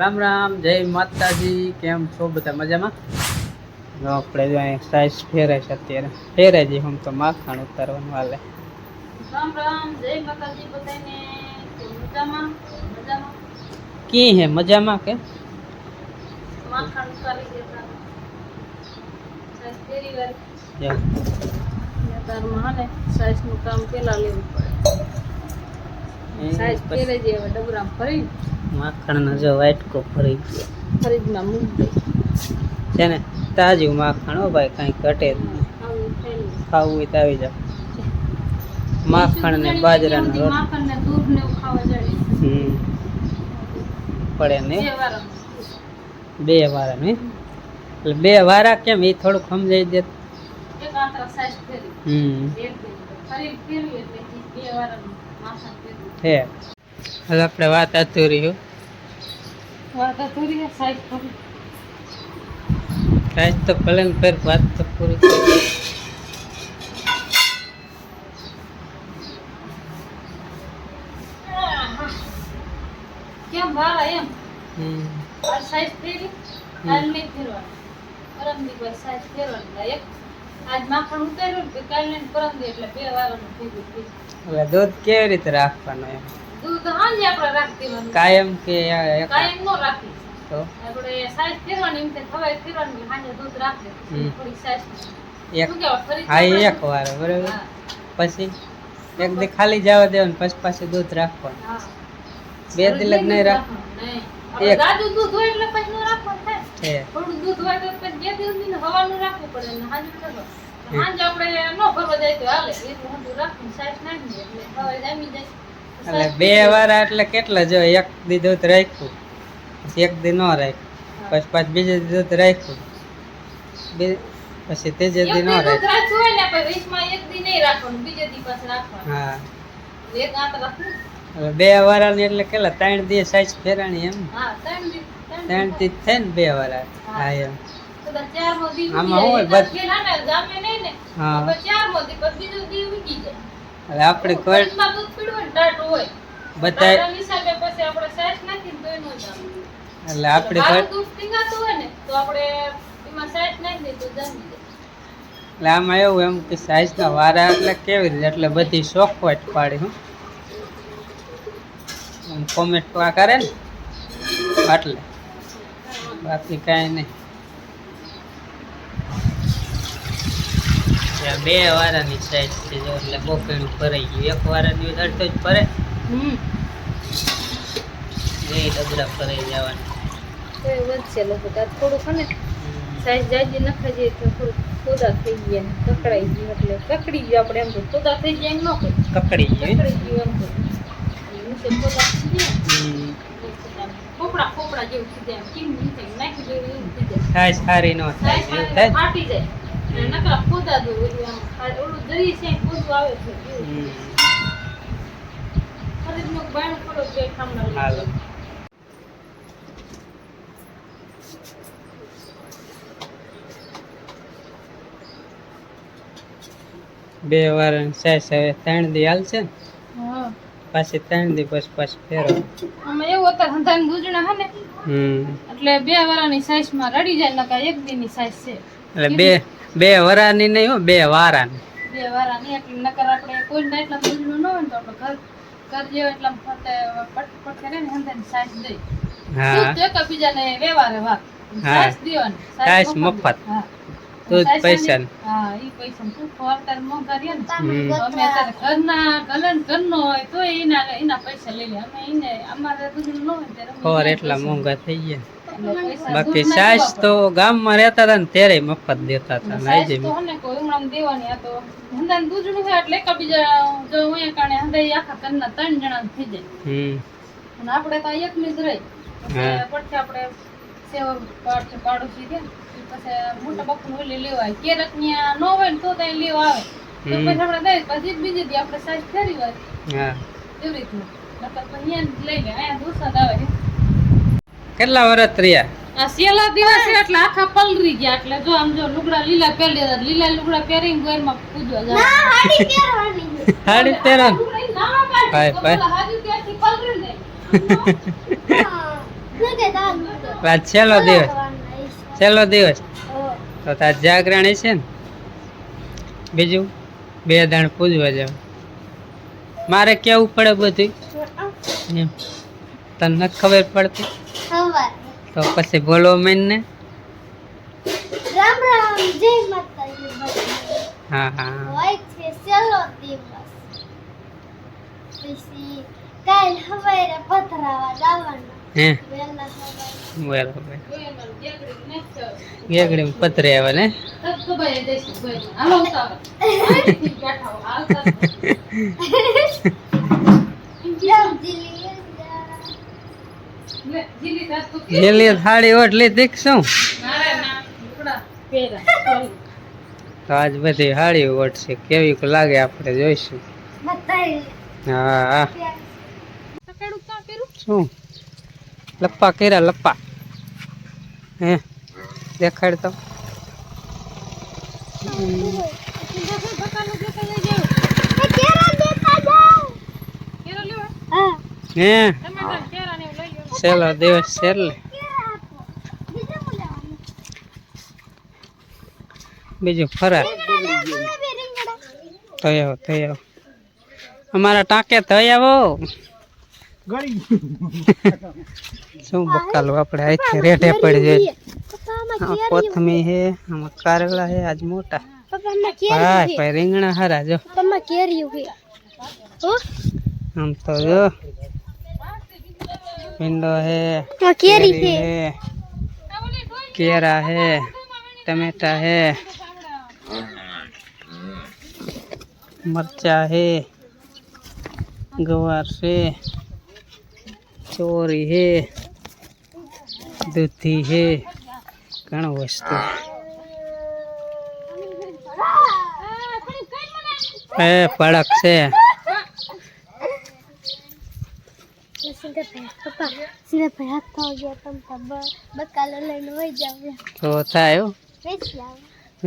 રામ રામ જય માતાજી. કેમ છો બધા મજામાં? જો આપણે જો અહીં સાઈઝ ફેરાય છે અત્યારે. ફેરાય જઈએ હું તો માખણ ઉતારવાનું હાલે. રામ રામ જય માતાજી બધાને. તો મજામાં? મજામાં? કી હે મજામાં કે? માખણ ઉતારી દેતા સાઈઝ ફેરી વાર. જો, તારમાં હાલે. સાઈઝનું કામ પેલા લેવું પડે. એ સાઈઝ પછી. ફેરે જે હવે ડબરામાં ફરી માખણનો જો વાટકો ફરી ગયો. ફરીજમાં મૂકી દે. છે ને તાજું માખણ હો ભાઈ કાંઈ ઘટે જ નહીં. ખાવું હોય તો આવી જાવ માખણ ને બાજરાનો રોટલો માખણ ને દૂધ ને ખાવા જાય હમ. પડે ને? બે વાર. ને? એટલે બે વારા કેમ? એ થોડુંક સમજાઈ દે. હમ. હે. હવે આપણે વાત અધૂરી હો. વાતા થોડી. સાઈઝ ફરી તો ભલે ફેર વાત તો પૂરી થઈ કેમ વાળા એમ? હમ. આ સાઈઝ ફેરી? કાલ નહીં ફેરવાની પરમ દી સાઈઝ ફેરવાની એક. આજ માખણ ઉતાર્યું ને કાલ પરમ દી એટલે બે વાળાનું ભેગું હવે દૂધ કેવી રીતે રાખવાનું એમ? દૂધ હાંજે આપણે રાખી દેવાનું. કાયમ કે કાયમ નો રાખી. તો? આપણે સાઈઝ ફેરવાની એમ તે ખવાય ફેરવાની હાંજે દૂધ રાખી. થોડી સાઈઝ એક શું કહેવાય? ફરી હા એક વાર બરાબર? પછી? એક દી ખાલી જવા દેવાનું પછી પાછું દૂધ રાખવાનું. બે દિલ જ નહીં રાખ એક. જાજુ દૂધ હોય એટલે પછી નો રાખવાનું થાય. થોડું દૂધ હોય તો પછી બે દિવસ સુધી હવાનું રાખવું પડે ને હાંજે થતો હાંજે આપણે ન ફરવા જાય તો હાલે. એટલું હું રાખું સાઈઝ નાખી એટલે હવે જામી જાય. એટલે બે વાર એટલે કેટલા જો એક દી દૂધ રાખ્યું. પછી એક દી ન રાખ્યું. પછી પાછ બીજે દી દૂધ રાખ્યું. બે- પછી ત્રીજે દી ન રાખ્યું. હા. એટલે બે વારાની એટલે કેટલા ત્રણ દી સાઈઝ ફેરાણી એમ? ત્રણથી થાય ને બે વાળા હા. એમ. આમાં હોય. બસ. હા. એટલે આપણે કોઈ બધા. એટલે આપણે એટલે આમાં એવું એમ કે સાઈઝના વારા એટલે કેવી રીતે? એટલે બધી ચોખવટ પાડી હું. કોમેન્ટ કરે ને એટલે બાકી કાંઈ નહીં. ત્યાં બે વારાની સાઈડ છે જો એટલે બોકડું ભરાઈ ગયું. એક વારાની અડધો જ ભરે. બે ડબરા ભરાઈ જવાના. વધશે આ થોડું ખને સાઈઝ જાજી નખા જઈએ તો થોડું ખોદા થઈ ગયા કકડાઈ ગયું એટલે કકડી ગયું આપણે એમ તો. ખોદા થઈ જાય એમ ન કહે કકડી ગયું કકડી ગયું એમ કહે ખોદા થઈ ગયા. જેવું થઈ જાય. કેમ નાખી દેવું સાઈઝ સારી ન થાય. થાય? ફાટી જાય. નકરા ખોદા દો ઓલું આમ. ઓલું જરી છે ખોદું આવે બે વાર હવે ત્રણ દી હાલશે ને? હા. પાછી ત્રણ દિવસ પછી ફેરો. આમાં એવું અત્યારે હંધાને ગુજરા હે ને? એટલે બે વરાની સાઈઝમાં રડી જાય નકા એક દીની સાઈઝ છે. એટલે બે બે વરાની નહીં હો બે વારાની. બે વારાની એટલે નકર આપણે કોઈ ના એટલા દૂધનું ન હોય ને તો આપણે ઘર ઘર જેવો એટલા ફરતે પટ પટ કરે ને હંધાની સાઈઝ દઈ હા. તો એકબીજાને વેવારે વાત. સાઈઝ દેવાની સાઈઝ મફત. હા. હા ઈ પૈસા તું અત્યારે મોંઘા રહ્યા ને. અમે અત્યારે ઘરના ઘરને ઘરનો હોય તો એના એના પૈસા લઈ લે અમે એને અમારે દૂધનું ન હોય ત્યારે અમે એટલા મોંઘા થઈ ગયા. બાકી સાસ તો ગામમાં રહેતા હતા ને ત્યારે મફત દેતા હતા. ને આજે કોઈ ઉમરામ દેવાની આ તો હોય એટલે એકબીજા જો હોય કારણે હંદાઈ આખા ઘરના ત્રણ જણા થઈ જાય. હમ. અને આપણે તો એક જ રહી. પછી આપણે સેવા પાડોશી ગયા પછી મોટા બાપુ ઓલી લેવા કેરક ન્યા ન હોય ને તો ત્યાં લેવા આવે. તો પછી આપણે દઈએ પછી બીજી દી આપણે સાઈઝ ફેરી હોય. હા. એવી રીતનું નકર તો અહીંયા લઈ લે અહીંયા દુસરા આવે કેટલા વર્ષ રહ્યા? આ સેલા દિવસ એટલે આખા પલરી ગયા. એટલે જો આમ જો લુગડા લીલા પહેરી લીધા લીલા લુગડા પહેરીને ગોરમાં પૂજવા જાય સાડી પહેરો ને. લુગડા ઈ નાવા ભાઈ, ભાઈ. પેલા હાજુ પલરી જાય. આજ છેલ્લો દિવસ. છેલ્લો દિવસ. તો તાર જાગરણી છે ને? બીજું? બે દાણ પૂજવા જાવ. મારે કેવું પડે બધું તને ખબર પડતી? તો પછી બોલો મેન ને. રામ રામ જય માતાજી હા હા. હોય છે છેલ્લો દિવસ. પછી કાલ હવારે પથરાવા જવાનું. હે? બરાબર ગેગડી પતરે આવે ને. લીલી થાળી ઓટલી દીખશું. તો આજ બધી હાળી ઓટ છે. કેવી લાગે આપણે જોઈશું? હા હા. શું? લપ્પા કર્યા લપ્પા. હે દેખાડ તો. એ કેરા દેતા જાવ. હા, એટલે કેરા આપો. બીજું આવો થઈ આવો. અમારા ટાંકે થઈ આવો. શું બકાલું આપણે અહીંથી રેઢે પડી જાય પપ્પા, આમાં આ કેરી કોથમી હે આમાં કારેલા હે આજ મોટા પપ્પા, આમાં કેરી ભાઈ છે. ભાઈ રીંગણા હારા જો પપ્પા, આમાં કેરી છે. હો? આમ તો જો ભીંડો હે આમાં કેરી છે. હે કેરા હે ટમેટા હે મરચા હે ગવાર છે ચોરી હે દૂધી હે ઘણું વસ્તુ એ પડક છે. તો થાય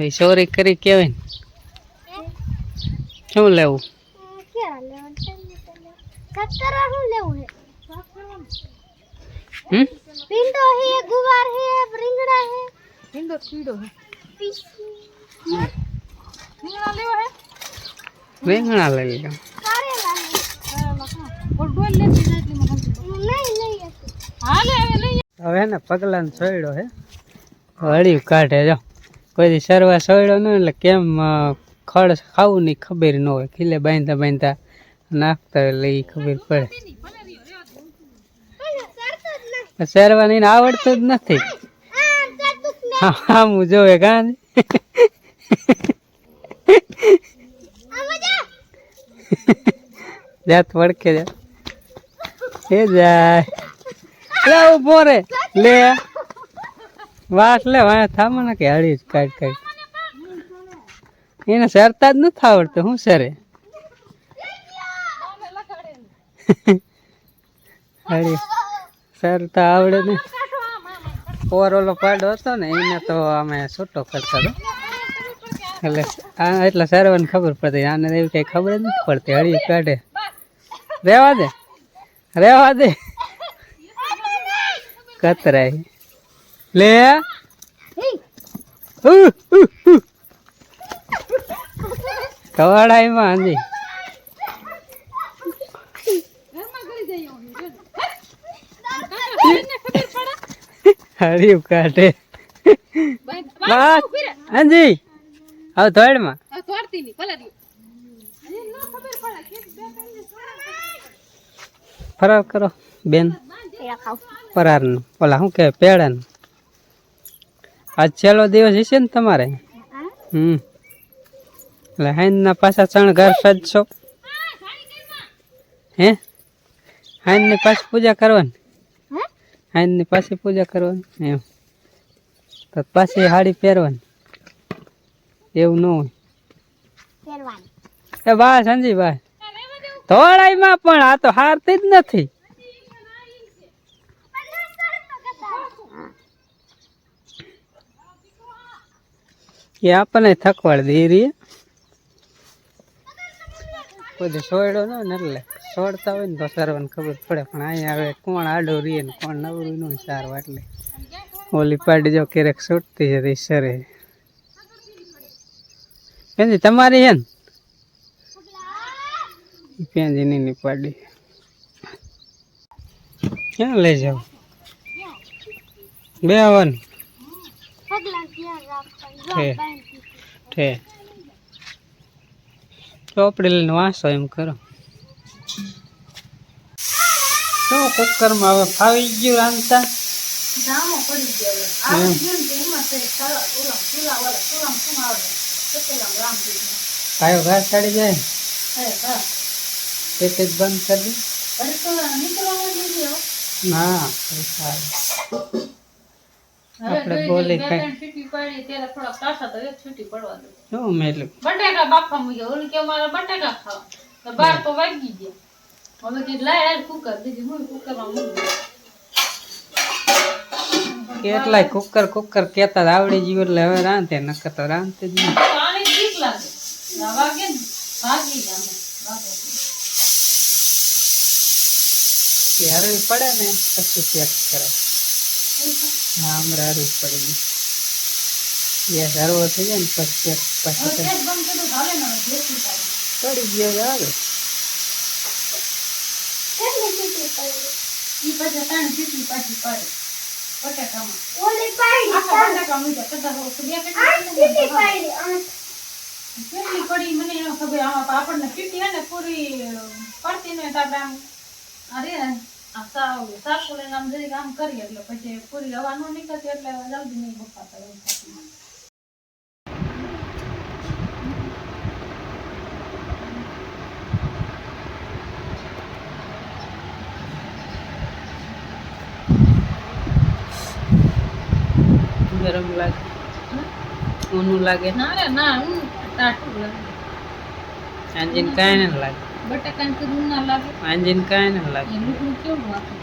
ચોરી કરી કેવાય ને શું લેવું? હમ? ભીંડો હે ગુવાર હે રીંગણા હે. ભીંડો કીડો હે. રીંગણા લેવો હે? રીંગણા લઈ લો. કારેલા હે. ડોલ લેતી જાય એટલી માં નહીં લઈ હાલે હવે લઈ હવે ને હે. વળી કાઢે જો. કોઈ સરવા સોયડો ન એટલે કેમ ખડ ખાવું ની ખબર ન હોય. ખીલે બાંધતા બાંધતા નાખતા એટલે ઈ ખબર પડે. સરવાની ને આવડતું જ નથી. હા, હું જોવે કાં જાત વળકે જા. એ જાય. લે, ઊભો રે. લે. વાસ લે વાય થામો ને કે હળી કાઢ કાઢ. એને સરતા જ નથી આવડતું શું સરે હળી. સરતા આવડે ને. પોર ઓલો પાડો હતો ને, એને તો અમે છૂટો કરતા એટલે આ એટલે સરવાને ખબર પડતી, આને એવી કંઈ ખબર જ નથી પડતી. હળી કાઢે. રહેવા દે રહેવા દે. કતરાય. લે. કવાડાઈમાં હાંજી હળિયું કાઢે. બસ. હાજી. હવે દી ફરાર કરો બેન. ફરારનું. ફરારનું ઓલા શું કે પેડાનું. આજ છેલ્લો દિવસ હશે ને તમારે? હમ. એટલે હાઈનના પાછા શણગાર સજશો હે? હાઈનની પાછી પૂજા કરવાની. હાઈનની પાછી પૂજા કરવાની એમ. તો પાછી હાડી પહેરવાની. એવું ન હોય. એ બા સંજી બા ધોળાઈમાં પણ આ તો હારતી જ નથી. એ આપણને થકવાડ દે રહી કોઈ છોડ્યો ન હોય ને એટલે સોડતા હોય ને તો સારવાને ખબર પડે. પણ અહીંયા હવે કોણ આડો રીએ ને કોણ નવરું નું સારવા એટલે. ઓલી પાડી જો ક્યારેક છૂટતી છે તે સરે. પેંજી તમારી છે ને પેનજી ની પાડી. ક્યાં લઈ જાઓ? બે આવવાનું બાંધી. ઠે. ચોપડી લઈને વાંચો એમ કરો. શું કુકરમાં હવે ફાવી ગયું રાંધતા. કાયો ઘાસ ચડી જાય? હે, જ બંધ કરી તો હો. આપણે બોલી ખાઈ. ત્રણ પડી ત્યારે થોડા કાસા તો એક છીંટી પડવા દો શું મેલું બટાકા બાફા મૂક્યા ઓલું કે મારા બટાકા ખાવા. તો બાર તો વાગી ગયા. હવે કે લાય યાર કુકર બીજું હું કુકરમાં મૂકી કેટલાય કુકર કુકર કેતા આવડી ગયું એટલે હવે રાંધે નકર તો રાંધતે જ નહીં. પાણી ઠીક લાગે. વાગે ને ભાગી જાય એટલે. હરવી પડે ને પછી ચેક કરે. હા હમણાં હરવી પડી. ગયું ગેસ હરવો થઈ જાય ને પછી પછી ને. પડી ગયો પડી? પડી. મને ખબર. આમાં તો આપણને પીટી હે ને પૂરી પડતી ને આપણે આમ અરે સાસુ લઈને આમ જરીક આમ કરીએ એટલે પછી પૂરી હવા નો નીકળતી એટલે જલ્દી નહીં ગરમ લાગે. ઊનું લાગે? ના રે ના હું ટાટું લાગે. સાંજે કાંઈ ન લાગે. બટાકાને કીધું ના લાગે. આંજીન કાંઈ ન લાગે. લુકડું કેવું વાતું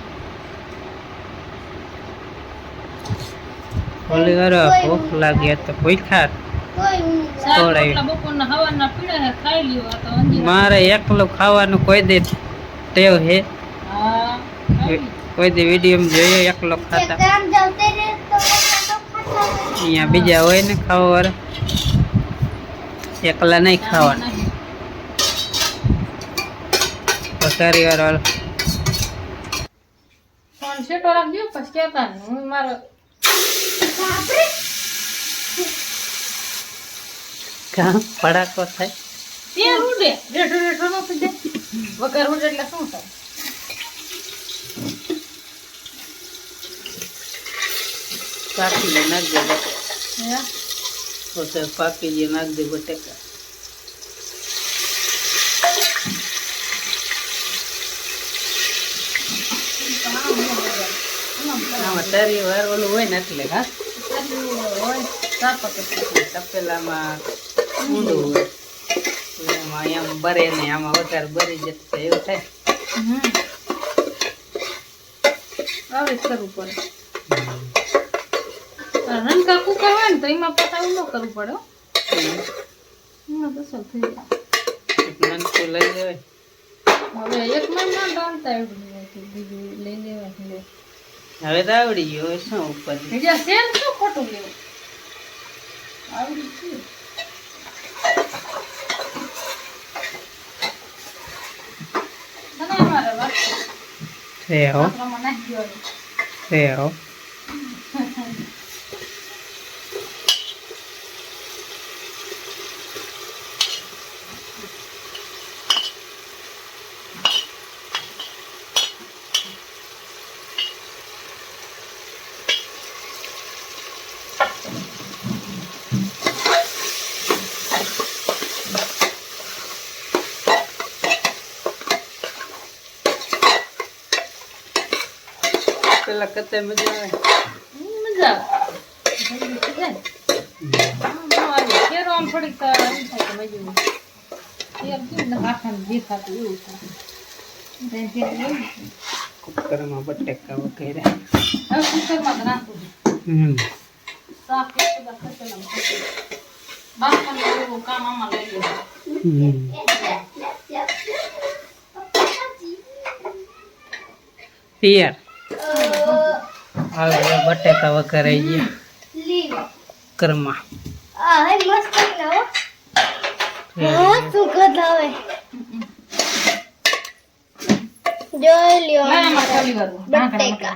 ઓલી વાર ભૂખ લાગી તો કોઈ ઊંઘ શાક ખવડાવી. રોટલા બપોરના હવારના પીળા હે ખાઈ લ્યો આ તો અંજીરા મારે એકલું ખાવાનું કોઈ દે ટેવ હે. કોઈ દે વીડિયો જોયો એકલો ખાતા. ખાતા. અહીંયા બીજા હોય ને ખાવા વાળા. એકલા નહીં ખાવાનું. વાર વાળા ફોન સેટો રાખજો પછી કહેતા હું મારો બાપરે! ફડાકો થાય. ત્યાં ઉડે રેઠો રેઠો નો થઈ જાય. વગર ઉડે એટલે શું થાય? પાકી દે નાખ દે? પોતે પાકી દે નાખ દે બટેકા. આમાં તરી વાર ઓલું હોય ને એટલે, હા. તપેલામાં ઊંડું હોય એમાં બરે નહીં આમાં વધારે બરી જતું એવું થાય. આવે કરવું પડે રણકા કુકર હોય ને તો એમાં પાછા એવું ન કરવું પડે. એમાં તો થઈ જાય નનકું લઈ લેવાય હવે એક મહિના બીજું લઈ લેવાય હવે તો આવડી ગયો શું ઉપર? બીજા સેમ શું ખોટું લેવું આવડી ગયું. અમારે અલગ કરતા મજા આવે પિયર હવે બટેકા વઘારાઈ ગયા આવે જોઈ લ્યો બટેકા.